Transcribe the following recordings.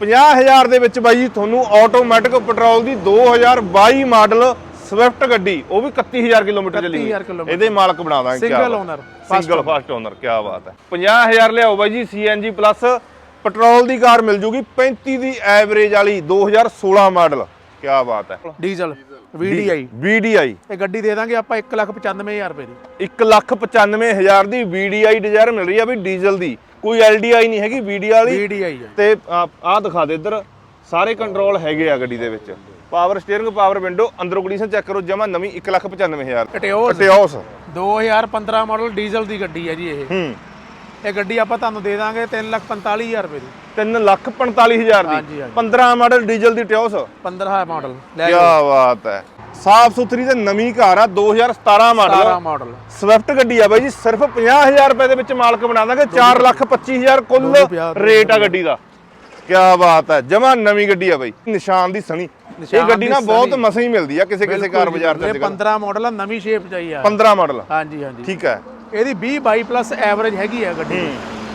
50000 ਦੇ ਵਿੱਚ ਬਾਈ ਜੀ ਤੁਹਾਨੂੰ ਆਟੋਮੈਟਿਕ ਪੈਟਰੋਲ ਦੀ 2022 ਮਾਡਲ ਸਵਿਫਟ ਗੱਡੀ ਉਹ ਵੀ 31000 ਕਿਲੋਮੀਟਰ ਚੱਲੀ 31,000 ਕਿਲੋਮੀਟਰ। ਇਹਦੇ ਮਾਲਕ ਬਣਾ ਦਾਂਗੇ ਬਾਤ। owner, ਸਿੰਗਲ ਫਸਟ ਓਨਰ ਕੀ ਬਾਤ ਹੈ। 50000 ਲਿਆਓ ਬਾਈ ਜੀ ਸੀਐਨਜੀ ਪਲੱਸ ਪੈਟਰੋਲ ਦੀ ਕਾਰ ਮਿਲ ਜੂਗੀ 35 ਦੀ ਐਵਰੇਜ ਵਾਲੀ 2016 ਮਾਡਲ ਕੀ ਬਾਤ ਹੈ। ਡੀਜ਼ਲ VDI VDI ਇਹ ਗੱਡੀ ਦੇ ਦਾਂਗੇ ਆਪਾਂ 195000 ਰੁਪਏ ਦੀ। 195000 ਦੀ VDI ਡਿਜ਼ਾਇਰ ਮਿਲ ਰਹੀ ਆ ਵੀ ਡੀਜ਼ਲ ਦੀ। ਕੋਈ LDI ਨਹੀਂ ਹੈਗੀ VDI ਵਾਲੀ। ਹੈ ਤੇ ਆਹ ਦਿਖਾ ਦੇ ਇੱਧਰ ਸਾਰੇ ਕੰਟਰੋਲ ਹੈਗੇ ਆ ਗੱਡੀ ਦੇ ਵਿੱਚ। ਪਾਵਰ ਸਟੀਅਰਿੰਗ ਪਾਵਰ ਵਿੰਡੋ ਅੰਦਰੋਂ ਕੰਡੀਸ਼ਨ ਚੈੱਕ ਕਰੋ ਜਮਾ ਨਵੀਂ 195000 Etios ਟਿਓਸ 2015 ਮਾਡਲ ਡੀਜ਼ਲ ਦੀ ਗੱਡੀ ਹੈ ਜੀ ਇਹ। ਹੂੰ। ਇਹ ਗੱਡੀ ਆਪਾਂ ਤੁਹਾਨੂੰ ਦੇ ਦਾਂਗੇ 345000 ਰੁਪਏ ਦੀ। 345000 ਹਾਂਜੀ, ਦੀ? ਹਾਂਜੀ। 15 ਮਾਡਲ ਡੀਜ਼ਲ ਦੀ ਟਿਓਸ? 15 ਮਾਡਲ। ਲੈ ਕੀ ਬਾਤ ਹੈ। ਸਾਫ਼ ਸੁਥਰੀ ਤੇ ਨਵੀਂ ਕਾਰ ਆ 2017 ਮਾਡਲ। 17 ਮਾਡਲ। ਸਵਿਫਟ ਗੱਡੀ ਆ ਬਾਈ ਜੀ ਸਿਰਫ 50000 ਰੁਪਏ ਦੇ ਵਿੱਚ ਮਾਲਕ ਬਣਾ ਦਾਂਗੇ 425000 ਕੁੱਲ। ਰੇਟ ਆ ਗੱਡੀ ਦਾ। ਕੀ ਬਾਤ ਹੈ ਜਮਾ ਨਵੀਂ ਗੱਡੀ ਆ ਬਾਈ। ਨਿਸ਼ਾਨ ਦੀ ਸਣੀ। ਇਹ ਗੱਡੀ ਨਾ ਬਹੁਤ। ਮਸਾਂ ਹੀ ਮਿਲਦੀ ਆ ਕਿਸੇ ਕਿਸੇ ਕਾਰ ਬਾਜ਼ਾਰ ਚ ਇਹ ਅੱਜ ਕੱਲ੍ਹ। 15 ਮਾਡਲ ਆ ਨਵੀਂ ਸ਼ੇਪ ਚ ਆਈ ਆ। 15 ਮਾਡਲ ਹਾਂਜੀ ਹਾਂਜੀ। ਠੀਕ ਹੈ। ਇਹਦੀ 20 22 ਪਲੱਸ ਐਵਰੇਜ ਹੈਗੀ ਆ ਗੱਡੀ।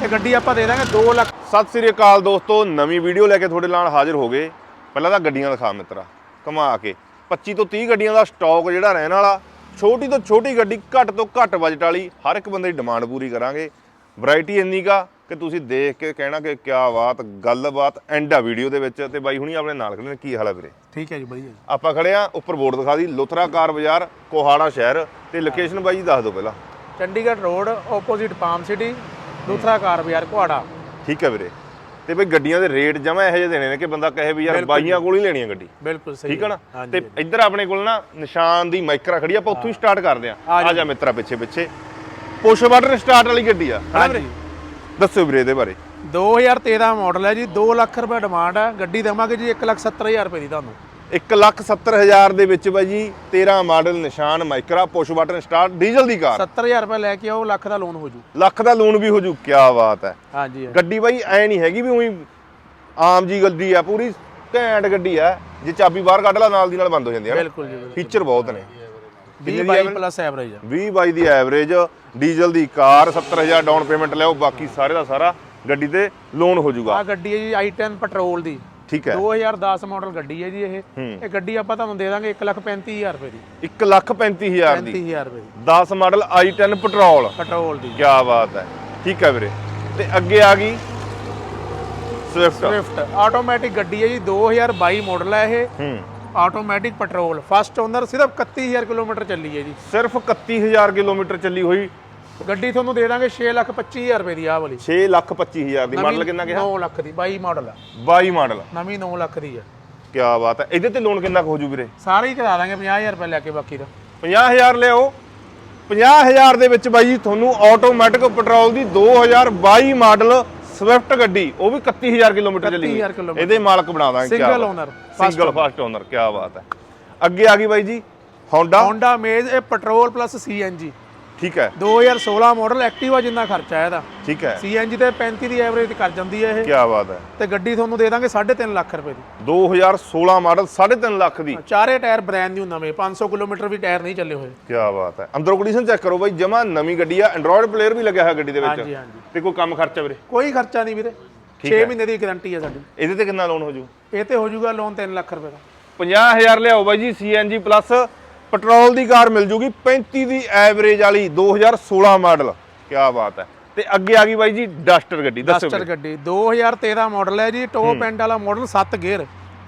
ਇਹ ਗੱਡੀ ਆਪਾਂ ਦੇ ਦਾਂਗੇ 2 ਲੱਖ। ਸਤਿ ਸ੍ਰੀ ਅਕਾਲ ਦੋਸਤੋ ਨਵੀਂ ਵੀਡੀਓ ਲੈ ਕੇ ਤੁਹਾਡੇ ਨਾਲ ਹਾਜ਼ਰ ਹੋ ਗਏ। ਪਹਿਲਾਂ ਤਾਂ ਗੱਡੀਆਂ ਦਿਖਾ ਮਿੱਤਰਾ ਕਮਾ ਕੇ। 25 ਤੋਂ 30 ਗੱਡੀਆਂ ਦਾ ਸਟਾਕ ਜਿਹੜਾ ਰਹਿਣ ਵਾਲਾ ਛੋਟੀ ਤੋਂ ਛੋਟੀ ਗੱਡੀ ਘੱਟ ਤੋਂ ਘੱਟ ਬਜਟ ਵਾਲੀ ਹਰ ਇੱਕ ਬੰਦੇ ਦੀ ਡਿਮਾਂਡ ਪੂਰੀ ਕਰਾਂਗੇ। ਵੈਰਾਈਟੀ ਇੰਨੀ ਕਾ ਕਿ ਤੁਸੀਂ ਦੇਖ ਕੇ ਕਹਿਣਾ ਕਿ ਕਿਆ ਬਾਤ ਗੱਲਬਾਤ ਐਂਡ ਆ ਵੀਡੀਓ ਦੇ ਵਿੱਚ। ਤੇ ਬਾਈ ਹੁਣੀ ਆਪਣੇ ਨਾਲ ਖੜੇ ਨੇ ਕੀ ਹਾਲ ਹੈ ਵੀਰੇ? ਠੀਕ ਹੈ ਜੀ ਜੀ। ਆਪਾਂ ਖੜੇ ਆ ਉੱਪਰ ਬੋਰਡ ਦਿਖਾ ਦੀ ਲੁਥਰਾ ਕਾਰ ਬਾਜ਼ਾਰ ਕੋਹਾੜਾ ਸ਼ਹਿਰ। ਤੇ ਲੋਕੇਸ਼ਨ ਬਾਈ ਜੀ ਦੱਸ ਦਿਓ ਪਹਿਲਾਂ। Chandigarh road opposite palm city ਦੂਸਰਾ ਕਾਰ ਬਾਜ਼ਾਰ ਕੁਹਾੜਾ ਠੀਕ ਹੈ ਵੀਰੇ। ਤੇ ਬਈ ਗੱਡੀਆਂ ਦੇ ਰੇਟ ਜਮਾ ਇਹੋ ਜਿਹੇ ਦੇਣੇ ਨੇ ਕਿ ਬੰਦਾ ਕਹੇ ਵੀ ਯਾਰ ਬਾਈਆਂ ਕੋਲ ਹੀ ਲੈਣੀ ਆ ਗੱਡੀ। ਬਿਲਕੁਲ ਸਹੀ ਠੀਕ ਹੈ ਨਾ? ਤੇ ਇੱਧਰ ਆਪਣੇ ਕੋਲ ਨਾ ਨਿਸ਼ਾਨ ਦੀ ਮਾਈਕਰਾ ਖੜੀ ਆ ਆਪਾਂ ਉੱਥੋਂ ਹੀ ਸਟਾਰਟ ਕਰਦੇ ਆ ਆ ਜਾ ਮਿੱਤਰਾ ਪਿੱਛੇ ਪਿੱਛੇ। ਪੁਸ਼ ਬਟਨ ਸਟਾਰਟ ਵਾਲੀ ਗੱਡੀ ਆ। ਹਨਾ ਵੀਰੇ। ਹਾਂਜੀ ਦੱਸੋ ਵੀਰੇ ਇਹਦੇ ਬਾਰੇ। 2013 ਮਾਡਲ ਹੈ ਜੀ 2 ਲੱਖ ਰੁਪਏ ਡਿਮਾਂਡ ਹੈ। ਗੱਡੀ ਦੇਵਾਂਗੇ ਜੀ 170000 ਰੁਪਏ ਦੀ ਤੁਹਾਨੂੰ। 170000 ਦੇ ਵਿੱਚ ਬਾਈ ਜੀ 13 model Nissan Micra push button start diesel ਦੀ ਕਾਰ। 70000 ਰੁਪਏ ਲੈ ਕੇ ਆਓ ਲੱਖ ਦਾ ਲੋਨ ਹੋ ਜੂ। ਲੱਖ ਦਾ ਲੋਨ ਵੀ ਹੋ ਜੂ ਕੀ ਬਾਤ ਹੈ। ਹਾਂਜੀ। ਗੱਡੀ ਬਾਈ ਐ ਨਹੀਂ ਹੈਗੀ ਵੀ ਉਹੀ ਆਮ ਜੀ ਗੱਡੀ ਆ ਪੂਰੀ ਘੈਂਟ ਗੱਡੀ ਆ ਜੇ ਚਾਬੀ ਬਾਹਰ ਕੱਢ ਲਾ ਨਾਲ ਦੀ ਨਾਲ ਬੰਦ ਹੋ ਜਾਂਦੀ ਆ। ਬਿਲਕੁਲ ਜੀ ਫੀਚਰ ਬਹੁਤ ਨੇ। 20 22 ਪਲੱਸ ਐਵਰੇਜ ਹੈ 20 ਬਾਈ ਦੀ ਐਵਰੇਜ ਡੀਜ਼ਲ ਦੀ ਕਾਰ 70000 ਡਾਊਨ ਪੇਮੈਂਟ ਲਿਆਓ ਬਾਕੀ ਸਾਰੇ ਦਾ ਸਾਰਾ ਗੱਡੀ ਤੇ ਲੋਨ ਹੋ ਜਾਊਗਾ ਆ ਗੱਡੀ ਹੈ ਜੀ i10 ਪੈਟਰੋਲ ਦੀ। ਠੀਕ ਹੈ। 2010 ਮਾਡਲ ਗੱਡੀ ਹੈ ਜੀ ਇਹ। ਇਹ ਗੱਡੀ ਆਪਾਂ ਤੁਹਾਨੂੰ ਦੇ ਦਾਂਗੇ 135000 ਰੁਪਏ ਦੀ। 135000 ਦੀ। 35000 ਰੁਪਏ ਦੀ। 10 ਮਾਡਲ i10 ਪੈਟਰੋਲ ਪੈਟਰੋਲ ਦੀ। ਕੀ ਬਾਤ ਹੈ। ਠੀਕ ਹੈ ਵੀਰੇ। ਤੇ ਅੱਗੇ ਆ ਗਈ ਸਵਿਫਟ ਸਵਿਫਟ ਆਟੋਮੈਟਿਕ ਗੱਡੀ ਹੈ ਜੀ 2022 ਮਾਡਲ ਹੈ ਇਹ। ਹੂੰ। ਆਟੋਮੈਟਿਕ ਪੈਟਰੋਲ ਫਸਟ ਓਨਰ ਸਿਰਫ 31000 ਕਿਲੋਮੀਟਰ ਚੱਲੀ ਹੈ ਜੀ। ਸਿਰਫ 31000 ਕਿਲੋਮੀਟਰ ਚੱਲੀ ਹੋਈ। ਗੱਡੀ ਤੁਹਾਨੂੰ ਦੇ ਦਾਂਗੇ 625000 ਰੁਪਏ ਦੀ ਆਹ ਵਾਲੀ। 625000 ਦੀ ਮਾਡਲ ਕਿੰਨਾ ਕਿਹਾ? 9 ਲੱਖ ਦੀ 22 ਮਾਡਲ ਆ। 22 ਮਾਡਲ ਨਵੀਂ 9 ਲੱਖ ਦੀ ਹੈ ਕੀ ਬਾਤ ਹੈ ਇਹਦੇ ਤੇ ਲੋਨ ਕਿੰਨਾ ਹੋ ਜੂ ਵੀਰੇ? ਸਾਰੇ ਹੀ ਕਰਾ ਦਾਂਗੇ 50000 ਰੁਪਏ ਲੈ ਕੇ ਬਾਕੀ ਦਾ। 50000 ਲਿਆਓ। 50000 ਦੇ ਵਿੱਚ ਬਾਈ ਜੀ ਤੁਹਾਨੂੰ ਆਟੋਮੈਟਿਕ ਪੈਟਰੋਲ ਦੀ 2022 ਮਾਡਲ ਸਵਿਫਟ ਗੱਡੀ ਉਹ ਵੀ 31000 ਕਿਲੋਮੀਟਰ ਚੱਲੀ 31,000 ਕਿਲੋਮੀਟਰ। ਇਹਦੇ ਮਾਲਕ ਬਣਾ ਦਾਂਗੇ single. Owner single first owner ਕੀ ਬਾਤ ਹੈ ਅੱਗੇ ਆ ਗਈ ਬਾਈ ਜੀ Honda Honda Amaze ਇਹ ਪੈਟਰੋਲ ਪਲੱਸ CNG ਠੀਕ ਹੈ। 2016 ਮਾਡਲ ਐਕਟਿਵਾ ਜਿੰਨਾ ਖਰਚਾ ਹੈ ਇਹਦਾ। ਠੀਕ ਹੈ। CNG ਤੇ 35 ਦੀ ਐਵਰੇਜ ਕਰ ਜਾਂਦੀ ਹੈ ਇਹ। ਕੀ ਬਾਤ ਹੈ। ਤੇ ਗੱਡੀ ਤੁਹਾਨੂੰ ਦੇ ਦਾਂਗੇ 3.5 ਲੱਖ ਰੁਪਏ ਦੀ। 2016 ਮਾਡਲ 3.5 ਲੱਖ ਦੀ। ਚਾਰੇ ਟਾਇਰ ਬ੍ਰੈਂਡ ਨਿਊ ਨਵੇਂ 500 ਕਿਲੋਮੀਟਰ ਵੀ ਟਾਇਰ ਨਹੀਂ ਚੱਲੇ ਹੋਏ। ਕੀ ਬਾਤ ਹੈ। ਅੰਦਰੋਂ ਕੰਡੀਸ਼ਨ ਚੈੱਕ ਕਰੋ ਬਾਈ ਜਮਾ ਨਵੀਂ ਗੱਡੀ ਆ ਐਂਡਰੋਇਡ ਪਲੇਅਰ ਵੀ ਲੱਗਿਆ ਹੋਇਆ ਗੱਡੀ ਦੇ ਵਿੱਚ। ਹਾਂਜੀ ਹਾਂਜੀ। ਤੇ ਕੋਈ ਕੰਮ ਖਰਚਾ ਵੀਰੇ? ਕੋਈ ਖਰਚਾ ਨਹੀਂ ਵੀਰੇ। 6 ਮਹੀਨੇ ਦੀ ਗਾਰੰਟੀ ਹੈ ਸਾਡੀ। ਇਹਦੇ ਤੇ ਕਿੰਨਾ ਲੋਨ ਹੋ ਜੂ? ਇਹ ਤੇ ਹੋ ਜਾਊਗਾ ਲੋਨ 3 ਲੱਖ ਰੁਪਏ ਦਾ। 50000 ਲਿਆਓ ਬਾਈ ਜੀ ਸੀਐਨਜੀ ਪਲੱਸ ਪੈਟਰੋਲ ਦੀ ਕਾਰ ਮਿਲ ਜੂਗੀ 35 ਦੀ ਐਵਰੇਜ ਵਾਲੀ 2016 ਮਾਡਲ। ਕੀ ਬਾਤ ਹੈ। ਤੇ ਅੱਗੇ ਆ ਗਈ ਬਾਈ ਜੀ ਡਸਟਰ ਗੱਡੀ ਦੱਸੋ ਡਸਟਰ ਗੱਡੀ 2013 ਮਾਡਲ ਹੈ ਜੀ ਟੌਪ ਐਂਡ ਵਾਲਾ ਮਾਡਲ 7 ਗੇਅਰ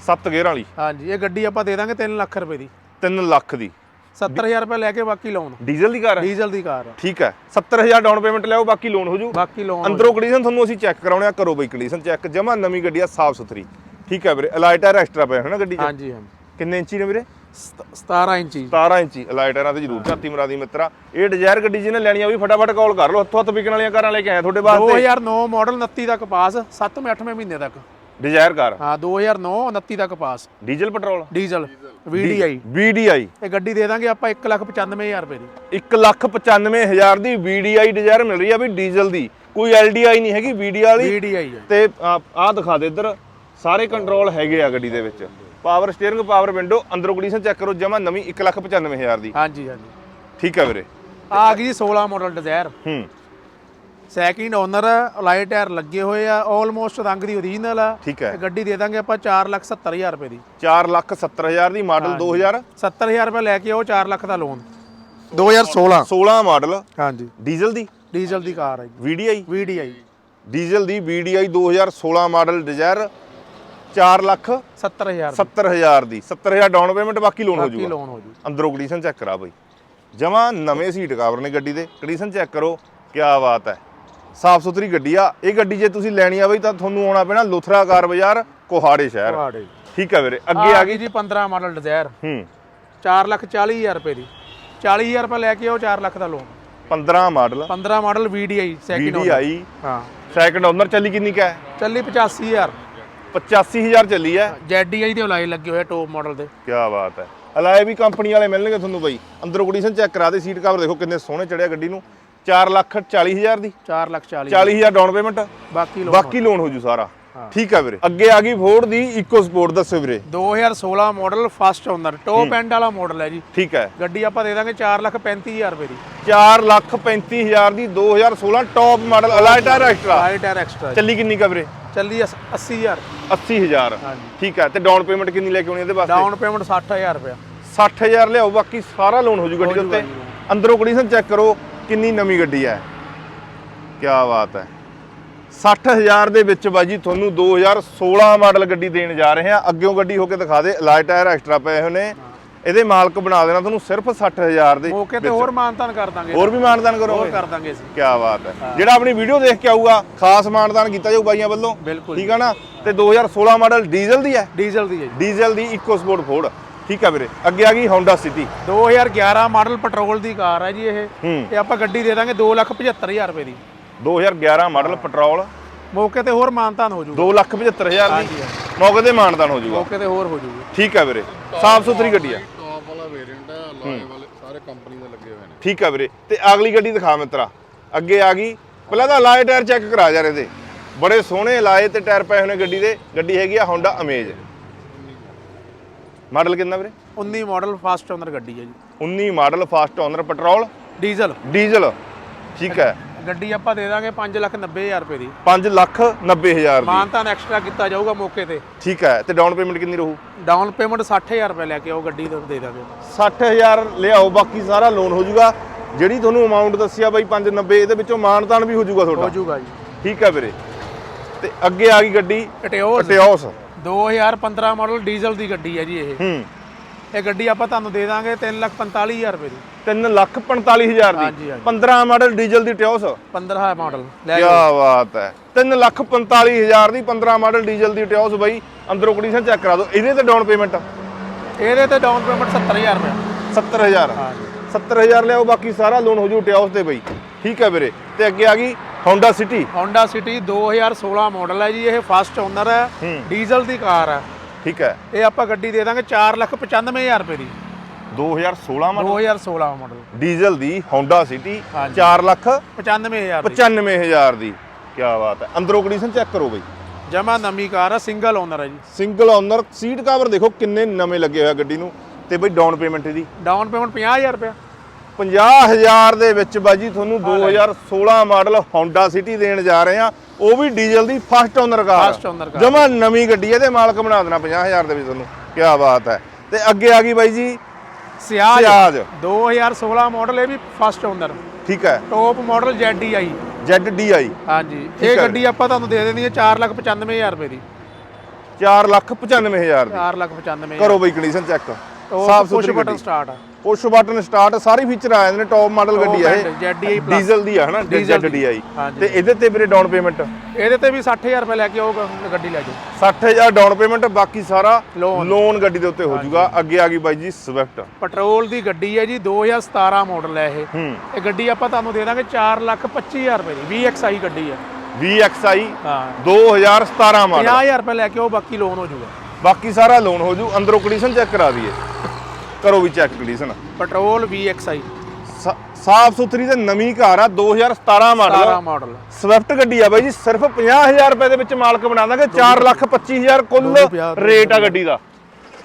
7 ਗੇਅਰ ਵਾਲੀ। ਹਾਂਜੀ ਇਹ ਗੱਡੀ ਆਪਾਂ ਦੇ ਦਾਂਗੇ 3 ਲੱਖ ਰੁਪਏ ਦੀ। 3 ਲੱਖ ਦੀ। 70000 ਰੁਪਏ ਲੈ ਕੇ ਬਾਕੀ ਲੋਨ ਡੀਜ਼ਲ ਦੀ ਕਾਰ ਹੈ? ਡੀਜ਼ਲ ਦੀ ਕਾਰ ਆ ਠੀਕ ਹੈ। 70000 ਡਾਊਨ ਪੇਮੈਂਟ ਲਿਆਓ ਬਾਕੀ ਲੋਨ ਹੋ ਜੂ। ਬਾਕੀ ਲੋਨ ਅੰਦਰੋਂ ਕੰਡੀਸ਼ਨ ਤੁਹਾਨੂੰ ਅਸੀਂ ਚੈੱਕ ਕਰਾਉਣੇ ਆ ਕਰੋ ਬਈ ਕੰਡੀਸ਼ਨ ਚੈੱਕ ਜਮਾ ਨਵੀਂ ਗੱਡੀ ਆ ਸਾਫ਼ ਸੁਥਰੀ। ਠੀਕ ਹੈ ਵੀਰੇ ਅਲਾਈਟਰ ਐਕਸਟਰਾ ਪਿਆ ਹੈ ਨਾ ਗੱਡੀ 'ਚ? ਹਾਂਜੀ ਹਾਂਜੀ। ਕਿੰਨੇ ਇੰਚੀ ਨੇ ਵੀਰੇ? 17 ਇੰਚੀ। 17 ਇੰਚੀ ਅਲਾਈਟਰਾਂ ਤੇ ਜ਼ਰੂਰ ਝਾਤੀ ਮਰਾ ਦੀ ਮਿੱਤਰਾ। ਇਹ ਡਿਜ਼ਾਇਰ ਗੱਡੀ ਜਿਹਨੇ ਲੈਣੀ ਆ ਉਹ ਵੀ ਫਟਾਫਟ ਕਾਲ ਕਰ ਲਓ। ਹੱਥੋਂ ਹੱਥ ਵਿਕਣ ਵਾਲੀਆਂ ਕਾਰਾਂ ਲੈ ਕੇ ਆਏ ਤੁਹਾਡੇ ਵਾਸਤੇ। 2009 ਮਾਡਲ 29 ਤੱਕ ਪਾਸ 7ਵੇਂ 8ਵੇਂ ਮਹੀਨੇ ਤੱਕ। Dzire car. ਹਾਂ 2009 29 ਤੱਕ ਪਾਸ diesel petrol? Diesel VDI VDI ਇਹ ਗੱਡੀ ਦੇ ਦਾਂਗੇ ਆਪਾਂ 195000 ਰੁਪਏ ਦੀ। 195000 ਦੀ VDI ਡਿਜ਼ਾਇਰ ਮਿਲ ਰਹੀ ਆ ਵੀ ਡੀਜ਼ਲ ਦੀ। ਕੋਈ LDI ਨਹੀਂ ਹੈਗੀ VDI ਵਾਲੀ। VDI ਤੇ ਆਹ ਦਿਖਾ ਦੇ ਇੱਧਰ। ਸਾਰੇ ਕੰਟਰੋਲ ਹੈਗੇ ਆ ਗੱਡੀ ਦੇ ਵਿੱਚ। ਪਾਵਰ ਸਟੀਅਰਿੰਗ ਪਾਵਰ ਵਿੰਡੋ ਅੰਦਰੋਂ ਕੰਡੀਸ਼ਨ ਚੈੱਕ ਕਰੋ ਜਮਾ ਨਵੀਂ 195000 ਦੀ। ਹਾਂਜੀ ਹਾਂਜੀ। ਠੀਕ ਹੈ ਵੀਰੇ। ਆ ਗਈ ਜੀ 16 ਮਾਡਲ ਡਿਜ਼ਾਇਰ ਹੂੰ। ਸੈਕਿੰਡ ਓਨਰ ਅਲਾਈ ਟਾਇਰ ਲੱਗੇ ਹੋਏ ਆ ਆਲਮੋਸਟ ਰੰਗ ਦੀ ਓਰੀਜਨਲ ਆ। ਠੀਕ ਹੈ। ਤੇ ਗੱਡੀ ਦੇ ਦਾਂਗੇ ਆਪਾਂ 470000 ਰੁਪਏ ਦੀ। 4 ਲੱਖ 70 ਹਜ਼ਾਰ ਦੀ ਮਾਡਲ 2000 70000 ਰੁਪਏ ਲੈ ਕੇ ਆਓ 4 ਲੱਖ ਦਾ ਲੋਨ 2016 16 ਮਾਡਲ ਹਾਂਜੀ। ਡੀਜ਼ਲ ਦੀ? ਡੀਜ਼ਲ ਦੀ ਕਾਰ ਹੈ ਜੀ। VDI VDI ਡੀਜ਼ਲ ਦੀ VDI 2016 ਮਾਡਲ ਡਿਜ਼ਾਇਰ 4 ਲੱਖ 70000 70 ਹਜ਼ਾਰ ਦੀ। 70 ਹਜ਼ਾਰ ਡਾਊਨ ਪੇਮੈਂਟ ਬਾਕੀ ਲੋਨ ਹੋ ਬਾਕੀ ਜਾਊਗਾ ਲੋਨ ਹੋ ਜੂ। ਅੰਦਰੋਂ ਕੰਡੀਸ਼ਨ ਚੈੱਕ ਕਰਾ ਬਈ। ਜਮਾ ਨਵੇਂ ਸੀਟ ਕਵਰ ਨੇ ਗੱਡੀ ਦੇ। ਕੰਡੀਸ਼ਨ ਚੈੱਕ ਕਰੋ ਕੀ ਬਾਤ ਹੈ। ਸਾਫ਼ ਸੁਥਰੀ ਗੱਡੀ ਆ। ਇਹ ਗੱਡੀ ਜੇ ਤੁਸੀਂ ਲੈਣੀ ਆ ਬਈ ਤਾਂ ਤੁਹਾਨੂੰ ਆਉਣਾ ਪੈਣਾ ਲੁਥਰਾ ਕਾਰ ਬਾਜ਼ਾਰ ਕੋਹਾੜੇ ਸ਼ਹਿਰ। ਠੀਕ ਹੈ ਵੀਰੇ ਅੱਗੇ ਆ ਗਈ। ਜੀ 15 ਮਾਡਲ ਡਿਜ਼ਾਇਰ ਹੂੰ। 4 ਲੱਖ 40000 ਰੁਪਏ ਦੀ। 40000 ਰੁਪਏ ਲੈ ਕੇ ਆਓ 4 ਲੱਖ ਦਾ loan 15 model 15 model VDI second owner VDI ਹਾਂ। ਸੈਕੰਡ ਓਨਰ ਚੱਲੀ ਕਿੰਨੀ ਕਾ ਹੈ? ਚੱਲੀ 85000 85000 ਚੱਲੀ ਹੈ ZDI ਦੇ ਉਲਾਈ ਲੱਗੇ ਹੋਏ ਟੋਪ ਮਾਡਲ ਦੇ। ਕੀ ਬਾਤ ਹੈ ਅਲਾਏ ਵੀ ਕੰਪਨੀ ਵਾਲੇ ਮਿਲਣਗੇ ਤੁਹਾਨੂੰ ਬਈ। ਅੰਦਰੋਂ ਕੰਡੀਸ਼ਨ ਚੈੱਕ ਕਰਾ ਦੇ ਸੀਟ ਕਵਰ ਦੇਖੋ ਕਿੰਨੇ ਸੋਹਣੇ ਚੜਿਆ ਗੱਡੀ ਨੂੰ। 4 ਲੱਖ 40 ਹਜ਼ਾਰ ਦੀ। 4 ਲੱਖ 40 40000 ਡਾਊਨ ਪੇਮੈਂਟ ਬਾਕੀ ਲੋਨ ਬਾਕੀ ਲੋਨ ਹੋ ਜੂ ਸਾਰਾ। ਠੀਕ ਹੈ ਵੀਰੇ। ਅੱਗੇ ਆ ਗਈ ਫੋਰਡ ਦੀ ਇਕੋ ਸਪੋਰਟ ਦੱਸੋ ਵੀਰੇ। 2016 model first owner top end ਵਾਲਾ ਮਾਡਲ ਹੈ ਜੀ। ਠੀਕ ਹੈ। ਗੱਡੀ ਆਪਾਂ ਦੇ ਦਾਂਗੇ 4 ਲੱਖ 35000 ਰੁਪਏ ਦੀ। 4 ਲੱਖ 35000 ਦੀ 2016 top model alloy tyre extra tyre extra ਚੱਲੀ ਕਿੰਨੀ ਕਾ ਵੀਰੇ? ਚੱਲੀ 80000 80000 ਹਾਂਜੀ। ਠੀਕ ਹੈ ਤੇ ਡਾਊਨ ਪੇਮੈਂਟ ਕਿੰਨੀ ਲੈ ਕੇ ਆਉਣੀ ਇਹਦੇ ਵਾਸਤੇ? ਡਾਊਨ ਪੇਮੈਂਟ 60000 ਰੁਪਏ 60000 ਲਿਆਓ ਬਾਕੀ ਸਾਰਾ ਲੋਨ ਹੋ ਜੂ ਗੱਡੀ ਦੇ ਉੱਤੇ। ਅੰਦਰੋਂ ਕੰਡੀਸ਼ਨ ਚੈੱਕ ਕਰੋ ਕਿੰਨੀ ਨਵੀਂ ਗੱਡੀ ਹੈ। ਕੀ ਬਾਤ ਹੈ। 60000 ਦੇ ਵਿੱਚ ਬਾਜੀ ਤੁਹਾਨੂੰ 2016 ਮਾਡਲ ਗੱਡੀ ਦੇਣ ਜਾ ਰਹੇ ਹਾਂ। ਅੱਗਿਓਂ ਗੱਡੀ ਹੋ ਕੇ ਦਿਖਾ ਦੇ ਅਲਾਈ ਟਾਇਰ ਐਕਸਟਰਾ ਪਏ ਹੋਏ ਨੇ। ਇਹਦੇ ਮਾਲਕ ਬਣਾ ਦੇਣਾ ਤੁਹਾਨੂੰ ਸਿਰਫ 60000 ਦੇ ਮੌਕੇ ਤੇ ਹੋਰ ਮਾਨਤਾਨ ਕਰ ਦਾਂਗੇ ਹੋਰ ਵੀ ਮਾਨਦਾਨ ਹੋਰ ਕਰੋਗੇ ਕਰ ਦਾਂਗੇ ਅਸੀਂ ਕੀ ਬਾਤ ਹੈ। ਜਿਹੜਾ ਆਪਣੀ ਵੀਡੀਓ ਦੇਖ ਕੇ ਆਊਗਾ ਖਾਸ ਮਾਨਦਾਨ ਕੀਤਾ ਜਾਊ ਬਾਈਆਂ ਵੱਲੋਂ। ਠੀਕ ਆ ਨਾ? ਤੇ 2016 ਮਾਡਲ ਡੀਜ਼ਲ ਦੀ ਹੈ? ਡੀਜ਼ਲ ਦੀ ਹੈ ਜੀ। ਡੀਜ਼ਲ ਦੀ ਇਕੋ ਸਪੋਰਟ ਫੋਰਡ ਠੀਕ ਆ ਵੀਰੇ? ਅੱਗੇ ਆ ਗਈ Honda City 2011 ਮਾਡਲ ਪੈਟਰੋਲ ਦੀ ਕਾਰ ਹੈ ਜੀ ਇਹ। ਹੂੰ। ਤੇ ਆਪਾਂ ਗੱਡੀ ਦੇ ਦਾਂਗੇ 275000 ਰੁਪਏ ਦੀ। 2011 ਮਾਡਲ ਪੈਟਰੋਲ। ਮੌਕੇ ਤੇ ਹੋਰ ਮਾਨਤਾਨ ਹੋ ਜੂਗਾ 275000 ਦੀ ਹਾਂਜੀ, ਮੌਕੇ ਤੇ ਮਾਨਦਾਨ ਹੋ ਜਾਊਗਾ। ਮੌਕੇ ਤੇ ਹੋਰ ਹੋ ਜੂਗਾ ਠੀਕ ਆ ਵੀਰੇ। ਸਾਫ਼ ਸੁਥਰੀ ਗੱਡੀ ਆ। ਟੌਪ ਵਾਲਾ ਵੇਰੀਐਂਟ ਹੈ। ਅਲੋਏ ਵਾਲੇ ਸਾਰੇ ਕੰਪਨੀ ਦੇ ਲੱਗੇ ਹੋਏ ਨੇ। ਠੀਕ ਆ ਵੀਰੇ। ਤੇ ਅਗਲੀ ਗੱਡੀ ਦਿਖਾ ਮਿੱਤਰਾ। ਅੱਗੇ ਆ ਗਈ। ਪਹਿਲਾਂ ਤਾਂ ਲਾਏ ਟਾਇਰ ਚੈੱਕ ਕਰਾ ਜਾ ਇਹਦੇ ਬੜੇ ਸੋਹਣੇ ਲਾਏ ਤੇ ਟਾਇਰ ਪਏ ਨੇ ਗੱਡੀ ਦੇ। ਗੱਡੀ ਹੈਗੀ ਆ Honda Amaze ਮਾਡਲ ਕਿੰਨਾ ਵੀਰੇ? 19 ਮਾਡਲ ਫਾਸਟ ਓਨਰ ਗੱਡੀ ਹੈ ਜੀ। 19 model first owner petrol. Diesel. Diesel. ਠੀਕ ਹੈ ਗੱਡੀ ਆਪਾਂ ਦੇ ਦਾਂਗੇ 590000 ਰੁਪਏ ਦੀ। 5 ਲੱਖ 90 ਹਜ਼ਾਰ ਦੀ। ਮਾਨਤਾਨ ਐਕਸਟਰਾ ਕੀਤਾ ਜਾਊਗਾ ਮੌਕੇ ਤੇ। ਠੀਕ ਹੈ ਤੇ ਡਾਊਨ ਪੇਮੈਂਟ ਕਿੰਨੀ ਰਹੂ? ਡਾਊਨ ਪੇਮੈਂਟ 60000 ਰੁਪਏ ਲੈ ਕੇ ਆਓ ਗੱਡੀ ਦਾ ਦੇ ਦਾਂਗੇ। 60000 ਲਿਆਓ ਬਾਕੀ ਸਾਰਾ ਲੋਨ ਹੋ ਜਾਊਗਾ। ਜਿਹੜੀ ਤੁਹਾਨੂੰ ਅਮਾਉਂਟ ਦੱਸਿਆ ਬਾਈ 590 ਇਹਦੇ ਵਿੱਚੋਂ ਮਾਨਤਾਨ ਵੀ ਹੋ ਜਾਊਗਾ ਹੋ ਤੁਹਾਡਾ ਜੂਗਾ ਜੀ। ਠੀਕ ਹੈ ਵੀਰੇ। ਤੇ ਅੱਗੇ ਆ ਗਈ ਗੱਡੀ ਟਿਓਸ ਟਿਓਸ 2015 ਮਾਡਲ ਡੀਜ਼ਲ ਦੀ ਗੱਡੀ ਹੈ ਜੀ ਇਹ। ਹੂੰ। ਇਹ ਗੱਡੀ ਆਪਾਂ ਤੁਹਾਨੂੰ ਦੇ ਦਾਂਗੇ 345000 ਰੁਪਏ ਦੀ। 3 ਲੱਖ 45000 ਦੀ? ਹਾਂਜੀ, ਹਾਂਜੀ। 15 ਮਾਡਲ ਡੀਜ਼ਲ ਦੀ ਟਿਓਸ? 15 ਮਾਡਲ ਲੈ ਕੀ ਬਾਤ ਹੈ। 3 ਲੱਖ 45000 ਦੀ 15 ਮਾਡਲ ਡੀਜ਼ਲ ਦੀ ਟਿਓਸ ਬਾਈ। ਅੰਦਰੋਂ ਕੰਡੀਸ਼ਨ ਚੈੱਕ ਕਰਾ ਦਿਓ। ਇਹਦੇ ਤੇ ਡਾਊਨ ਪੇਮੈਂਟ ਇਹਦੇ ਤੇ ਡਾਊਨ ਪੇਮੈਂਟ 70000 ਰੁਪਏ 70000 ਹਾਂਜੀ। 70000 ਲਿਆਓ ਬਾਕੀ ਸਾਰਾ ਲੋਨ ਹੋ ਜੂ ਟਿਓਸ ਤੇ ਬਈ। ਠੀਕ ਹੈ ਵੀਰੇ। ਤੇ ਅੱਗੇ ਆ ਗਈ Honda City Honda City 2016 model ਹੈ ਜੀ ਇਹ ਫਸਟ ਓਨਰ ਹੈ। ਹੂੰ। ਡੀਜ਼ਲ ਦੀ ਕਾਰ ਹੈ। ਠੀਕ ਹੈ। ਇਹ ਆਪਾਂ ਗੱਡੀ ਦੇ ਦਾਂਗੇ 495000 ਰੁਪਏ ਦੀ। 2016 ਮਾਡਲ 2016 ਮਾਡਲ ਡੀਜ਼ਲ ਦੀ Honda City ਹਾਂਜੀ। 4 ਲੱਖ 95000 ਦੀ। 95000 ਦੀ। ਕੀ ਬਾਤ ਹੈ। ਅੰਦਰੋਂ ਕੰਡੀਸ਼ਨ ਚੈੱਕ ਕਰੋ ਬਈ। ਜਮਾ ਨਵੀਂ ਕਾਰ ਹੈ ਸਿੰਗਲ ਓਨਰ ਹੈ ਜੀ। ਸਿੰਗਲ ਓਨਰ ਸੀਟ ਕਵਰ ਦੇਖੋ ਕਿੰਨੇ ਨਵੇਂ ਲੱਗੇ ਹੋਏ ਆ ਗੱਡੀ ਨੂੰ। ਤੇ ਬਈ ਡਾਊਨ ਪੇਮੈਂਟ ਇਹਦੀ। ਡਾਊਨ ਪੇਮੈਂਟ 50000 ਰੁਪਏ 50000 ਦੇ ਵਿੱਚ ਬਾਜੀ ਤੁਹਾਨੂੰ 2016 ਮਾਡਲ Honda City ਦੇਣ ਜਾ ਰਹੇ ਆ ਉਹ ਵੀ ਡੀਜ਼ਲ ਦੀ ਫਸਟ ਓਨਰ ਕਾਰ। ਜਮਾ ਨਵੀਂ ਗੱਡੀ ਹੈ ਤੇ ਮਾਲਕ ਬਣਾ ਦੇਣਾ 50000 ਦੇ ਵਿੱਚ ਤੁਹਾਨੂੰ। ਕੀ ਬਾਤ ਹੈ। ਤੇ ਅੱਗੇ ਆ ਗਈ ਬਾਈ ਜੀ। ਸਿਆਜ। ਸਿਆਜ। 2016 ਮਾਡਲ ਇਹ ਵੀ ਫਸਟ ਓਨਰ ਠੀਕ ਹੈ। ਟੌਪ ਮਾਡਲ ZDI ZDI ਹਾਂਜੀ। ਇਹ। ਗੱਡੀ ਆਪਾਂ ਤੁਹਾਨੂੰ ਦੇ ਦੇਣੀ ਹੈ 495000 ਰੁਪਏ ਦੀ। 4 ਲੱਖ 95000 ਦੀ। 495000 ਕਰੋ ਬਈ ਕੰਡੀਸ਼ਨ ਚੈੱਕ ਸਾਫ਼ ਸੁਥਰੀ ਬਟਨ ਸਟਾਰਟ ਆ। ਪੁਸ਼ ਬਟਨ ਸਟਾਰਟ ਸਾਰੇ ਫੀਚਰ ਆ ਜਾਂਦੇ ਨੇ ਟੌਪ ਮਾਡਲ ਗੱਡੀ ਆ ਇਹ। ZDI plus। ਡੀਜ਼ਲ ਦੀ ਆ ਹਨਾ। ZDI। ਤੇ ਇਹਦੇ ਤੇ ਵੀਰੇ ਡਾਊਨ ਪੇਮੈਂਟ ਇਹਦੇ ਤੇ ਵੀ 60000 ਰੁਪਏ ਲੈ ਕੇ ਆਓਗਾ ਗੱਡੀ ਲੈ ਜਾਓ। 60000 ਡਾਊਨ ਪੇਮੈਂਟ ਬਾਕੀ ਸਾਰਾ। ਲੋਨ ਗੱਡੀ ਦੇ ਉੱਤੇ ਹੋ ਜਾਊਗਾ। ਅੱਗੇ ਆ ਗਈ ਬਾਈ ਜੀ ਸਵਿਫਟ ਪੈਟਰੋਲ ਦੀ ਗੱਡੀ ਹੈ ਜੀ 2017 ਮਾਡਲ ਹੈ ਇਹ। ਇਹ ਗੱਡੀ ਆਪਾਂ ਤੁਹਾਨੂੰ ਦੇ ਦਾਂਗੇ 425000 ਰੁਪਏ ਦੀ VXI ਗੱਡੀ ਹੈ। VXI ਹਾਂ 2017 ਮਾਡਲ 50000 ਰੁਪਏ ਲੈ ਕੇ ਆਓ ਬਾਕੀ ਲੋਨ ਹੋ ਜਾਊਗਾ। ਬਾਕੀ ਸਾਰਾ ਲੋਨ ਹੋ ਜੂ। ਅੰਦਰੋਂ ਕੰਡੀਸ਼ਨ ਚੈੱਕ ਕਰਾ ਦਈਏ। ਕਰੋ ਵੀ ਚੈੱਕ ਕੰਡੀਸ਼ਨ ਪੈਟਰੋਲ VXI ਸਾਫ਼ ਸੁਥਰੀ ਤੇ ਨਵੀਂ ਕਾਰ ਆ 2017 ਮਾਡਲ 17 ਮਾਡਲ ਸਵਿਫਟ ਗੱਡੀ ਆ ਬਾਈ ਜੀ ਸਿਰਫ 50000 ਰੁਪਏ ਦੇ ਵਿੱਚ ਮਾਲਕ ਬਣਾ ਦਾਂਗੇ 4 ਲੱਖ 25000 ਕੁੱਲ ਰੇਟ ਆ ਗੱਡੀ ਦਾ।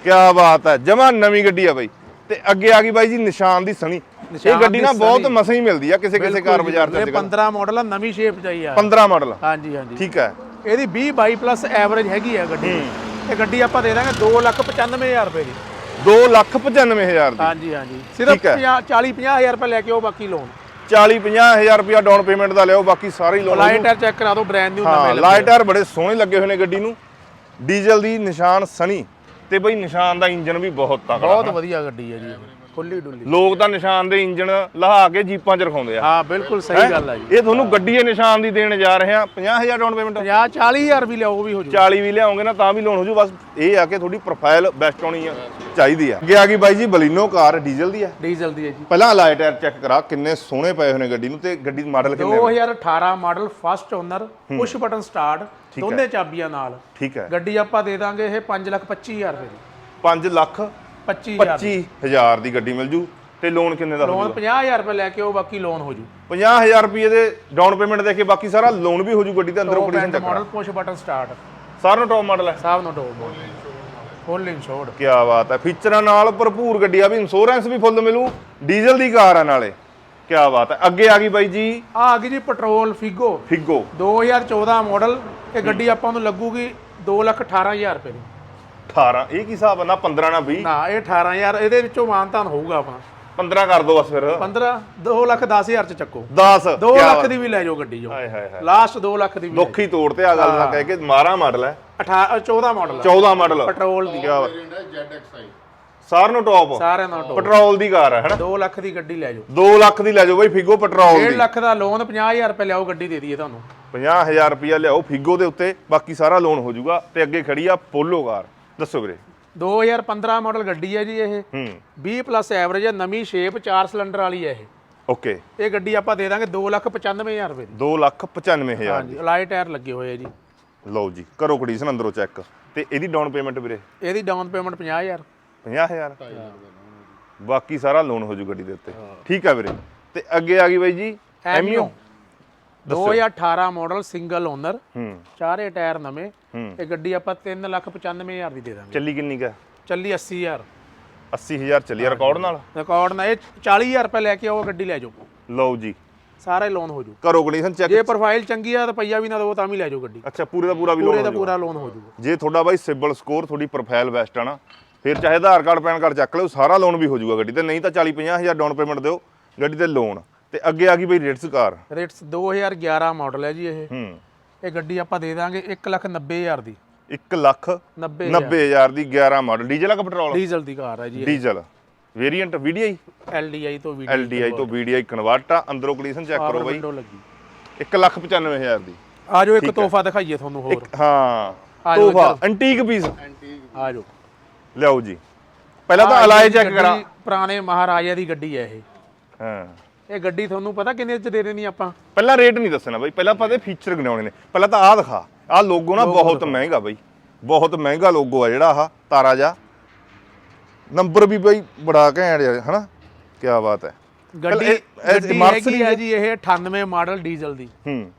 ਕੀ ਬਾਤ ਹੈ ਜਮਾ ਨਵੀਂ ਗੱਡੀ ਆ ਬਾਈ। ਤੇ ਅੱਗੇ ਆ ਗਈ ਬਾਈ ਜੀ ਨਿਸ਼ਾਨ ਦੀ ਸਣੀ। ਇਹ ਗੱਡੀ ਨਾ ਬਹੁਤ। ਮਸਾਂ ਹੀ ਮਿਲਦੀ ਆ ਕਿਸੇ ਕਿਸੇ ਕਾਰ ਬਾਜ਼ਾਰ ਇਹ ਕੱਲ੍ਹ। 15 ਮਾਡਲ ਆ ਨਵੀਂ ਸ਼ੇਪ ਚ ਆਈ ਆ। 15 ਮਾਡਲ ਹਾਂਜੀ ਹਾਂਜੀ। ਠੀਕ ਹੈ ਇਹਦੀ 20 22 ਪਲੱਸ ਐਵਰੇਜ ਹੈਗੀ ਆ ਗੱਡੀ। ਇਹ ਗੱਡੀ ਆਪਾਂ ਦੇ ਦਾਂਗੇ 295000 ਰੁਪਏ ਦੀ 2 ਲੱਖ 95000 ਦੀ। ਹਾਂਜੀ ਹਾਂਜੀ। ਸਿਰਫ ਠੀਕ ਹੈ। 40 50000 ਰੁਪਏ ਲੈ ਕੇ ਆਓ ਬਾਕੀ ਲੋਨ 40 50000 ਰੁਪਿਆ ਡਾਊਨ ਪੇਮੈਂਟ ਦਾ ਲਿਓ ਬਾਕੀ ਸਾਰੇ ਲੋਨ ਲਾਈਟਰ ਚੈੱਕ ਕਰਾ ਦਿਓ ਬ੍ਰਾਂਡ ਨਿਊ ਹਾਂ ਨਵੇਂ ਲੱਗੇ ਲਾਈਟਰ ਬੜੇ ਸੋਹਣੇ ਲੱਗੇ ਹੋਏ ਨੇ ਗੱਡੀ ਨੂੰ। ਡੀਜ਼ਲ ਦੀ ਨਿਸ਼ਾਨ ਸਣੀ ਤੇ ਬਈ ਨਿਸ਼ਾਨ ਦਾ ਇੰਜਨ ਵੀ ਬਹੁਤ ਤਕੜਾ। ਬਹੁਤ ਵਧੀਆ ਗੱਡੀ ਹੈ ਜੀ ਖੁੱਲੀ ਡੁੱਲੀ। ਲੋਕ ਤਾਂ ਨਿਸ਼ਾਨ ਦੇ ਇੰਜਨ ਲਹਾ ਕੇ ਜੀਪਾਂ 'ਚ ਰਖਾਉਂਦੇ ਆ। ਹਾਂ ਬਿਲਕੁਲ ਸਹੀ ਗੱਲ ਹੈ ਜੀ। ਇਹ ਤੁਹਾਨੂੰ ਗੱਡੀ ਦੇ ਨਿਸ਼ਾਨ ਦੀ ਦੇਣ ਜਾ ਰਹੇ ਆ। 50000 ਡਾਊਨ ਪੇਮੈਂਟ 50 40000 ਵੀ ਲਿਆਓ ਵੀ ਹੋ ਜੂ। 40 ਵੀ ਲਿਆਉਂਗੇ ਨਾ ਤਾਂ ਵੀ ਲੋਨ ਹੋ ਜੂ। ਬਸ ਇਹ ਆ ਕਿ ਤੁਹਾਡੀ ਪ੍ਰੋਫਾਈਲ ਬੈਸਟ ਹੋਣੀ ਆ ਚਾਹੀਦੀ ਆ। ਅੱਗੇ ਆ ਗਈ ਬਾਈ ਜੀ ਬਲੀਨੋ ਕਾਰ ਡੀਜ਼ਲ ਦੀ ਆ। ਡੀਜ਼ਲ ਦੀ ਹੈ ਜੀ। ਪਹਿਲਾਂ ਅਲਾਈ ਟਾਇਰ ਚੈੱਕ ਕਰਾ ਕਿੰਨੇ ਸੋਹਣੇ ਪਏ ਹੋਏ ਨੇ ਗੱਡੀ ਨੂੰ ਤੇ ਗੱਡੀ ਦਾ ਮਾਡਲ ਕਿੰਨੇ 2018 model first owner push button start ਦੋਨੇ ਚਾਬੀਆਂ ਨਾਲ। ਠੀਕ ਹੈ। ਗੱਡੀ ਆਪਾਂ ਦੇ ਦਾਂਗੇ ਇਹ 525000 ਰੁਪਏ ਦੀ। 5 ਲੱਖ 25000 25000 ਦੀ। ਗੱਡੀ ਮਿਲ ਜੂ ਤੇ ਲੋਨ ਕਿੰਨੇ ਦਾ ਲੋਨ 50000 ਰੁਪਏ ਲੈ ਕੇ ਆਓ ਬਾਕੀ ਲੋਨ ਹੋ ਜੂ। 50000 ਰੁਪਏ ਦੇ ਡਾਊਨ ਪੇਮੈਂਟ ਦੇ ਕੇ ਬਾਕੀ ਸਾਰਾ ਲੋਨ ਵੀ ਹੋ ਜੂ ਗੱਡੀ ਦੇ ਅੰਦਰੋਂ ਕੰਡੀਸ਼ਨ ਚੱਕਰ ਮਾਡਲ ਪੁਸ਼ ਬਟਨ ਸਟਾਰਟ ਸਾਰਾ ਟੌਪ ਮਾਡਲ ਹੈ? ਸਾਬ ਨੂੰ ਟੌਪ ਫੁੱਲ ਇੰਸ਼ੋਰਡ ਕੀ ਬਾਤ ਹੈ। ਫੀਚਰਾਂ ਨਾਲ ਭਰਪੂਰ ਗੱਡੀ ਆ ਵੀ ਇੰਸ਼ੋਰੈਂਸ ਵੀ ਫੁੱਲ ਮਿਲੂ ਡੀਜ਼ਲ ਦੀ ਕਾਰ ਆ ਨਾਲੇ। ਕੀ ਬਾਤ ਹੈ। ਅੱਗੇ ਆ ਗਈ ਬਾਈ ਜੀ। ਆ ਆ ਗਈ ਜੀ ਪੈਟਰੋਲ ਫਿਗੋ ਫਿਗੋ 2014 ਮਾਡਲ ਇਹ ਗੱਡੀ ਆਪਾਂ ਨੂੰ ਲੱਗੂਗੀ 218000 ਰੁਪਏ ਦੀ। 18 ਇਹ ਕੀ ਹਿਸਾਬ ਆ? ਨਾ 15 ਨਾ 20 ਨਾ ਇਹ 18000 ਇਹਦੇ ਵਿੱਚੋਂ ਮਾਨਤਾਨ ਹੋਊਗਾ ਆਪਣਾ 15 ਕਰ ਦੋ ਬਸ ਫਿਰ। 15 2 ਲੱਖ 10000 ਚ ਚੱਕੋ। 10 2 ਲੱਖ ਦੀ ਵੀ ਲੈ ਜਾਓ ਗੱਡੀ ਜੋ ਹਾਏ ਹਾਏ ਹਾਏ। ਲਾਸਟ 2 ਲੱਖ ਦੀ ਵੀ ਦੁੱਖ ਤੋੜ ਤੇ ਆ ਗੱਲ ਨਾ ਕਹਿ ਕੇ ਮਾਰਾ ਮਾਡਲ ਹੈ। 18 14 ਮਾਡਲ 14 ਮਾਡਲ ਪੈਟਰੋਲ ਦੀ। ਕਿਆ ਬਾਤ। ਵੇਰੀਐਂਟ ਹੈ ZXi ਸਾਰ ਨੂੰ ਟੌਪ ਸਾਰਿਆਂ ਨਾਲ ਟੋਪ ਪੈਟਰੋਲ ਦੀ ਕਾਰ ਹੈ ਹਨਾ? 2 ਲੱਖ ਦੀ ਗੱਡੀ ਲੈ ਜਾਓ। 2 ਲੱਖ ਦੀ ਲੈ ਜਾਓ ਬਈ ਫਿਗੋ ਪੈਟਰੋਲ 1.5 ਦੀ ਲੱਖ ਦਾ ਲੋਨ 50000 ਰੁਪਏ ਲਿਆਓ ਗੱਡੀ ਦੇ ਦਈਏ ਤੁਹਾਨੂੰ। 50000 ਰੁਪਇਆ ਲਿਆਓ ਫਿਗੋ ਦੇ ਉੱਤੇ ਬਾਕੀ ਸਾਰਾ ਲੋਨ ਹੋ ਜਾਊਗਾ ਤੇ ਅੱਗੇ ਖੜੀ ਆ ਪੋਲੋ ਕਾਰ। ਦੱਸੋ ਵੀਰੇ। 2015 ਮਾਡਲ ਗੱਡੀ ਹੈ ਜੀ ਇਹ। ਹੂੰ। 20 ਪਲੱਸ ਐਵਰੇਜ ਹੈ ਨਵੀਂ ਸ਼ੇਪ 4 ਸਿਲੰਡਰ ਵਾਲੀ ਹੈ ਇਹ। ਓਕੇ। ਇਹ ਗੱਡੀ ਆਪਾਂ ਦੇ ਦਾਂਗੇ 2,95,000 ਰੁਪਏ ਦੀ। 2 ਲੱਖ 95000 ਹਾਂਜੀ ਅਲਾਈ ਟਾਇਰ ਲੱਗੇ ਹੋਏ ਆ ਜੀ। ਲਓ ਜੀ ਕਰੋ ਕੰਡੀਸ਼ਨ ਅੰਦਰੋਂ ਚੈੱਕ ਤੇ ਇਹਦੀ ਡਾਊਨ ਪੇਮੈਂਟ ਵੀਰੇ? ਇਹਦੀ ਡਾਊਨ ਪੇਮੈਂਟ 50000 50000 ਬਾਕੀ ਸਾਰਾ ਲੋਨ ਹੋ ਜੂ ਗੱਡੀ ਦੇ ਉੱਤੇ। ਠੀਕ ਆ ਵੀਰੇ। ਤੇ ਅੱਗੇ ਆ ਗਈ ਬਾਈ ਜੀ ਐਮਿਓ। 2018 ਮਾਡਲ ਸਿੰਗਲ ਓਨਰ ਹੂੰ। ਚਾਰੇ ਟਾਇਰ ਨਵੇਂ। ਇਹ ਗੱਡੀ ਆਪਾਂ 3,95,000 ਦੀ ਦੇ ਦਾਂਗੇ। ਚੱਲੀ ਕਿੰਨੀ ਕਾ? ਚੱਲੀ 80000 80000 ਚੱਲੀ ਰਿਕਾਰਡ ਨਾਲ? ਰਿਕਾਰਡ ਨਾਲ ਇਹ 40000 ਰੁਪਏ ਲੈ ਕੇ ਆਓ ਗੱਡੀ ਲੈ ਜਾਓ। ਲਓ ਜੀ। ਸਾਰਾ ਲੋਨ ਹੋ ਜੂ ਕਰੋ ਕੰਡੀਸ਼ਨ ਚੈੱਕ ਜੇ ਪ੍ਰੋਫਾਈਲ ਚੰਗੀ ਆ ਤਾਂ ਪਈਆ ਵੀ ਨਾ ਦੋ ਤਾਂ ਵੀ ਲੈ ਜਾਓ ਗੱਡੀ। ਅੱਛਾ ਪੂਰੇ ਦਾ ਪੂਰਾ ਵੀ ਪੂਰੇ ਲੋਨ ਦਾ ਪੂਰਾ ਲੋਨ ਹੋ ਜੂਗਾ ਜੇ ਤੁਹਾਡਾ ਬਾਈ ਸਿਬਲ ਸਕੋਰ ਤੁਹਾਡੀ ਪ੍ਰੋਫਾਈਲ ਬੈਸਟ ਆ ਨਾ ਫਿਰ ਚਾਹੇ ਆਧਾਰ ਕਾਰਡ ਪੈਨ ਕਾਰਡ ਚੱਕ ਲਿਓ ਸਾਰਾ ਲੋਨ ਵੀ ਹੋ ਜਾਊਗਾ ਗੱਡੀ ਤੇ। ਨਹੀਂ ਤਾਂ 40 50000 ਡਾਊਨ ਪੇਮੈਂਟ ਦਿਓ ਗੱਡੀ ਤੇ ਲੋਨ ਤੇ ਅੱਗੇ ਆ ਗਈ ਬਈ ਰੇਟਸ ਕਾਰ ਰੇਟਸ 2011 ਮਾਡਲ ਹੈ ਜੀ ਇਹ। ਹੂੰ। ਇਹ ਗੱਡੀ ਆਪਾਂ ਦੇ ਦਾਂਗੇ 1,90,000 ਦੀ। 1 ਲੱਖ 90 90000 ਦੀ 11 ਮਾਡਲ। ਡੀਜ਼ਲ ਆ ਕਿ ਪੈਟਰੋਲ? ਡੀਜ਼ਲ ਦੀ ਕਾਰ ਹੈ ਜੀ ਡੀਜ਼ਲ। Variant VDI? ਐਲਡੀਆਈ ਤੋਂ ਵੀਡੀਓ LDI ਤੋਂ VDI ਕਨਵਰਟ ਆ ਅੰਦਰੋਂ ਕੰਡੀਸ਼ਨ ਚੈੱਕ ਕਰੋ ਬਾਈ। ਵਿੰਡੋ ਲੱਗੀ। 1 ਲੱਖ 95000 ਦੀ। ਆ ਜਾਓ ਇੱਕ ਤੋਹਫਾ ਦਿਖਾਈਏ ਤੁਹਾਨੂੰ ਹੋਰ। ਹਾਂ। ਤੋਹਫਾ ਐਂਟੀਕ ਪੀਸ ਆ ਜਾਓ ਲਿਆਓ ਜੀ। ਪਹਿਲਾਂ ਤਾਂ ਅਲਾਈ ਚੈੱਕ ਕਰਾ। ਪੁਰਾਣੇ ਮਹਾਰਾਜਾ ਦੀ ਗੱਡੀ ਹੈ ਇਹ। ਹਾਂ। ਇਹ ਗੱਡੀ ਤੁਹਾਨੂੰ ਪਤਾ ਕਿੰਨੇ ਚ ਦੇ ਦੇਣੀ ਆਪਾਂ? ਪਹਿਲਾਂ ਰੇਟ ਨਹੀਂ ਦੱਸਣਾ ਬਾਈ ਪਹਿਲਾਂ ਆਪਾਂ ਦੇ ਫੀਚਰ ਗਿਣਾਉਣੇ ਨੇ। ਪਹਿਲਾਂ ਤਾਂ ਆਹ ਦਿਖਾ। ਆਹ ਲੋਗੋ ਨਾ ਬਹੁਤ ਮਹਿੰਗਾ ਬਾਈ। ਬਹੁਤ ਮਹਿੰਗਾ ਲੋਗੋ ਆ ਜਿਹੜਾ ਆਹ ਤਾਰਾ ਜਾ ਨੰਬਰ ਵੀ ਬਾਈ ਬੜਾ ਘੈਂਟ ਜਿਹਾ ਹਨਾ? ਕੀ ਬਾਤ ਹੈ। ਗੱਡੀ ਗੱਡੀ ਹੈਗੀ ਹੈ। ਜੀ ਇਹ 98 ਮਾਡਲ ਡੀਜ਼ਲ ਦੀ। ਹੂੰ।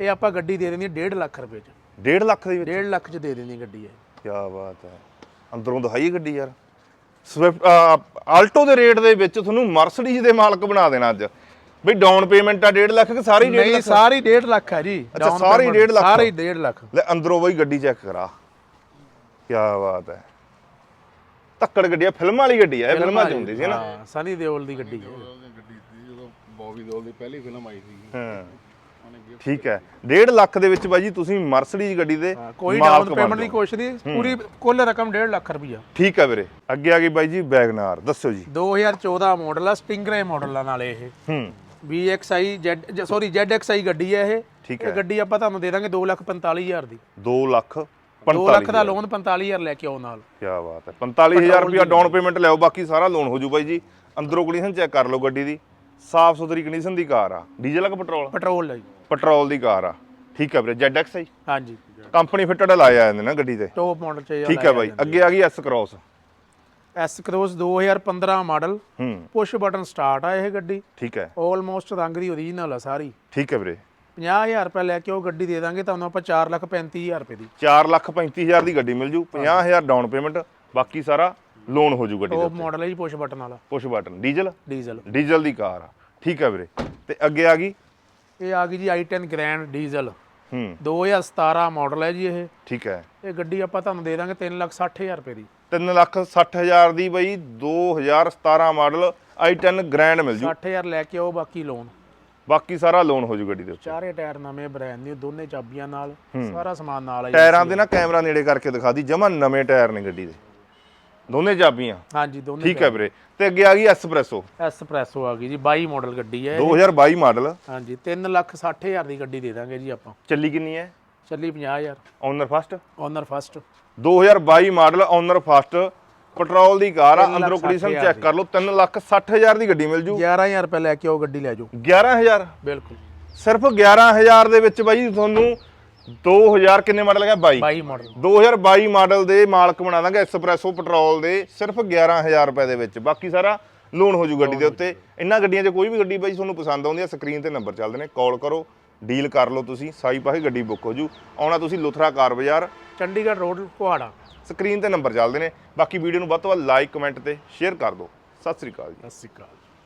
ਇਹ ਆਪਾਂ ਗੱਡੀ ਦੇ ਦੇਣੀ 1.5 ਲੱਖ ਰੁਪਏ ਚ। 1.5 ਲੱਖ ਦੇ ਵਿੱਚ? 1.5 ਲੱਖ ਚ ਦੇ ਦੇਣੀ ਗੱਡੀ ਹੈ ਕੀ ਬਾਤ ਹੈ। ਅੰਦਰੋਂ ਦਿਖਾਈ ਗੱਡੀ ਯਾਰ। ਸਵਿਫਟ ਆਲਟੋ ਦੇ ਰੇਟ ਦੇ ਵਿੱਚ ਤੁਹਾਨੂੰ ਮਰਸੀਡੀਜ਼ ਦੇ ਮਾਲਕ ਬਣਾ ਦੇਣਾ ਅੱਜ। ਬਈ ਡਾਊਨ ਪੇਮੈਂਟ ਆ 1.5 ਲੱਖ ਕਿ ਸਾਰੀ 1.5 ਨਹੀਂ ਲੱਖ? ਸਾਰੀ 1.5 ਲੱਖ ਹੈ ਜੀ। ਅੱਛਾ, ਸਾਰੀ payment, 1.5 ਲੱਖ। ਸਾਰੀ 1.5 ਲੱਖ। ਲੈ ਅੰਦਰੋਂ ਬਈ ਗੱਡੀ ਚੈੱਕ ਕਰਾ। ਕੀ ਬਾਤ ਹੈ। ਤੱਕੜ ਗੱਡੀ ਆ ਫਿਲਮ ਵਾਲੀ ਗੱਡੀ ਆ ਇਹ ਫਿਲਮਾਂ ਚ ਹੁੰਦੀ ਸੀ ਨਾ। ਹਾਂ ਸਨੀ ਦਿਓਲ ਦੀ ਗੱਡੀ ਹੈ ਉਹਦੀ ਗੱਡੀ ਸੀ ਜਦੋਂ ਬੌਬੀ ਦਿਓਲ ਦੀ ਪਹਿਲੀ ਫਿਲਮ ਆਈ ਸੀ। ਹਾਂ। ਠੀਕ ਹੈ। 1.5 ਲੱਖ ਦੇ ਵਿੱਚ ਬਾਈ ਜੀ ਤੁਸੀਂ ਮਰਸੀਡੀਜ਼ ਗੱਡੀ ਦੇ ਕੋਈ ਡਾਊਨ ਪੇਮੈਂਟ ਦੀ। ਕੋਸ਼ਿਸ਼ ਨਹੀਂ ਪੂਰੀ ਕੁੱਲ ਰਕਮ 1.5 ਲੱਖ ਰੁਪਈਆ। ਠੀਕ ਹੈ ਵੀਰੇ। ਅੱਗੇ ਆ ਗਈ ਬਾਈ ਜੀ ਵੈਗਨਾਰ ਦੱਸੋ ਜੀ। 2014 ਮਾਡਲ ਆ ਸਟਿੰਗਰੇ ਮਾਡਲ ਆ ਨਾਲੇ ਇਹ। ਹੂੰ। VXI Z ਸੌਰੀ ZXI ਗੱਡੀ ਹੈ ਇਹ। ਠੀਕ ਇਹ ਗੱਡੀ ਆਪਾਂ ਤੁਹਾਨੂੰ ਦੇ ਦਾਂਗੇ 2,45,000 ਦੀ। 2 ਲੱਖ 2 ਲੱਖ 45 ਦਾ ਲੋਨ 45000 ਲੈ ਕੇ ਆਓ ਨਾਲ। ਕੀ ਬਾਤ ਹੈ। 45000 ਰੁਪਇਆ ਡਾਊਨ ਪੇਮੈਂਟ ਲਿਆਓ ਬਾਕੀ ਸਾਰਾ ਲੋਨ ਹੋ ਜੂ ਬਾਈ ਜੀ। ਅੰਦਰੋਂ ਕੰਡੀਸ਼ਨ ਚੈੱਕ ਕਰ ਲਓ ਗੱਡੀ ਦੀ। ਸਾਫ਼ ਸੁਥਰੀ ਕੰਡੀਸ਼ਨ ਦੀ ਕਾਰ ਆ। ਡੀਜ਼ਲ ਆ ਕਿ ਪੈਟਰੋਲ ਪੈਟਰੋਲ ਹੈ ਜੀ। ਪੈਟਰੋਲ ਦੀ ਕਾਰ ਆ। ਠੀਕ ਹੈ ਵੀਰੇ ZX ਆਈ ਹਾਂਜੀ। ਕੰਪਨੀ ਫਿਟਡ ਲਾਇਆ ਜਾਂਦੇ ਨਾ ਗੱਡੀ ਤੇ। ਟੌਪ ਮਾਡਲ ਚ ਠੀਕ ਹੈ ਬਾਈ ਅੱਗੇ ਆ ਗਈ S cross S cross 2015 model. ਹੂੰ। ਪੁਸ਼ ਬਟਨ ਸਟਾਰਟ ਆ ਇਹ ਗੱਡੀ। ਠੀਕ ਹੈ ਆਲਮੋਸਟ ਰੰਗ ਦੀ ਓਰੀਜਨਲ ਆ ਸਾਰੀ। ਠੀਕ ਹੈ ਵੀਰੇ। 50000 ਰੁਪਏ ਲੈ ਕੇ ਉਹ ਗੱਡੀ ਦੇ ਦਾਂਗੇ ਤੁਹਾਨੂੰ ਆਪਾਂ 435000 ਰੁਪਏ ਦੀ। 4 ਲੱਖ 35000 ਦੀ ਗੱਡੀ ਮਿਲ ਜੂ 50000 ਡਾਊਨ ਪੇਮੈਂਟ ਬਾਕੀ ਸਾਰਾ ਲੋਨ ਹੋ ਜੂ ਗੱਡੀ ਦੇ ਟੌਪ ਮਾਡਲ ਹੈ ਜੀ ਪੁਸ਼ ਬਟਨ ਵਾਲਾ। Push button diesel diesel diesel ਦੀ ਕਾਰ ਆ। ਠੀਕ ਹੈ ਵੀਰੇ। ਤੇ ਅੱਗੇ ਆ ਗਈ ਇਹ ਆ ਗਈ ਜੀ i10 ਗ੍ਰੈਂਡ ਡੀਜ਼ਲ ਹੂੰ। 2017 ਮਾਡਲ ਹੈ ਜੀ ਇਹ। ਠੀਕ ਹੈ। ਇਹ ਗੱਡੀ ਆਪਾਂ ਤੁਹਾਨੂੰ ਦੇ ਦਾਂਗੇ 360000 ਰੁਪਏ ਦੀ। 3 ਲੱਖ 60 ਹਜ਼ਾਰ ਦੀ ਬਈ 2017 ਮਾਡਲ i10 ਗ੍ਰੈਂਡ ਮਿਲ ਜੂ। 60000 ਲੈ ਕੇ ਆਓ ਬਾਕੀ ਲੋਨ ਬਾਕੀ ਸਾਰਾ ਲੋਨ ਹੋ ਜੂ ਗੱਡੀ ਦੇ ਉੱਤੇ। ਚਾਰੇ ਟਾਇਰ ਨਵੇਂ ਬ੍ਰਾਂਡ ਦੇ ਦੋਨੇ ਚਾਬੀਆਂ ਨਾਲ ਸਾਰਾ ਸਮਾਨ ਨਾਲ ਜੀ। ਟਾਇਰਾਂ ਦੇ ਨਾ ਕੈਮਰਾ ਨੇੜੇ ਕਰਕੇ ਦਿਖਾ ਦੀ ਜਮਾ ਨਵੇਂ ਟਾਇਰ ਨੇ ਗੱਡੀ ਦੇ। ਦੋਨੇ ਚਾਬੀਆਂ? ਹਾਂਜੀ ਦੋਨੇ ਠੀਕ ਹੈ ਵੀਰੇ। ਤੇ ਅੱਗੇ ਆ ਗਈ ਐਸਪ੍ਰੈਸੋ ਐਸਪ੍ਰੈਸੋ ਆ ਗਈ ਜੀ 22 ਮਾਡਲ ਗੱਡੀ ਹੈ ਇਹ। 2022 ਮਾਡਲ ਹਾਂਜੀ 360000 ਦੀ ਗੱਡੀ ਦੇ ਦਾਂਗੇ ਜੀ ਆਪਾਂ। ਚੱਲੀ ਕਿੰਨੀ ਹੈ? ਚੱਲੀ 50000 owner first owner first 2022 model owner first petrol ਦੀ ਕਾਰ ਆ ਲੱਖ ਅੰਦਰੋਂ ਕੰਡੀਸ਼ਨ ਚੈੱਕ ਕਰ ਲਓ 3 ਲੱਖ 60 ਹਜ਼ਾਰ ਦੀ ਗੱਡੀ ਮਿਲ ਜੂ। 11000 ਰੁਪਏ ਲੈ ਕੇ ਆਓ ਗੱਡੀ ਲੈ ਜਾਓ। 11000 ਬਿਲਕੁਲ। ਸਿਰਫ 11000 ਦੇ ਵਿੱਚ ਬਾਈ ਤੁਹਾਨੂੰ 2000 ਕਿੰਨੇ ਮਾਡਲ ਹੈਗਾ? 22 22 ਮਾਡਲ। 2022 ਮਾਡਲ ਦੇ ਮਾਲਕ ਬਣਾ ਦਾਂਗੇ ਐਕਸਪ੍ਰੈਸੋ ਪੈਟਰੋਲ ਦੇ ਸਿਰਫ 11000 ਰੁਪਏ ਦੇ ਵਿੱਚ। ਬਾਕੀ ਸਾਰਾ ਲੋਨ ਹੋ ਜੂ ਗੱਡੀ ਦੇ ਉੱਤੇ। ਇਹਨਾਂ ਗੱਡੀਆਂ 'ਚ ਕੋਈ ਵੀ ਗੱਡੀ ਬਾਈ ਤੁਹਾਨੂੰ ਪਸੰਦ ਆਉਂਦੀ ਹੈ ਸਕਰੀਨ ਤੇ ਨੰਬਰ ਚੱਲਦੇ ਨੇ ਕਾਲ ਕਰੋ ਡੀਲ ਕਰ ਲਓ ਤੁਸੀਂ ਸਾਈ ਪਾਸੇ ਗੱਡੀ ਬੁੱਕ ਹੋ ਜੂ। ਆਉਣਾ ਤੁਸੀਂ Luthra car Bazaar. Chandigarh road Kohara. Screen ਤੇ ਨੰਬਰ ਚੱਲਦੇ ਨੇ। ਬਾਕੀ ਵੀਡੀਓ ਨੂੰ ਵੱਧ ਤੋਂ ਵੱਧ ਲਾਈਕ ਕਮੈਂਟ ਤੇ ਸ਼ੇਅਰ ਕਰ ਦਿਓ। ਸਤਿ ਸ੍ਰੀ ਅਕਾਲ ਜੀ। ਸਤਿ ਸ਼੍ਰੀ ਅਕਾਲ।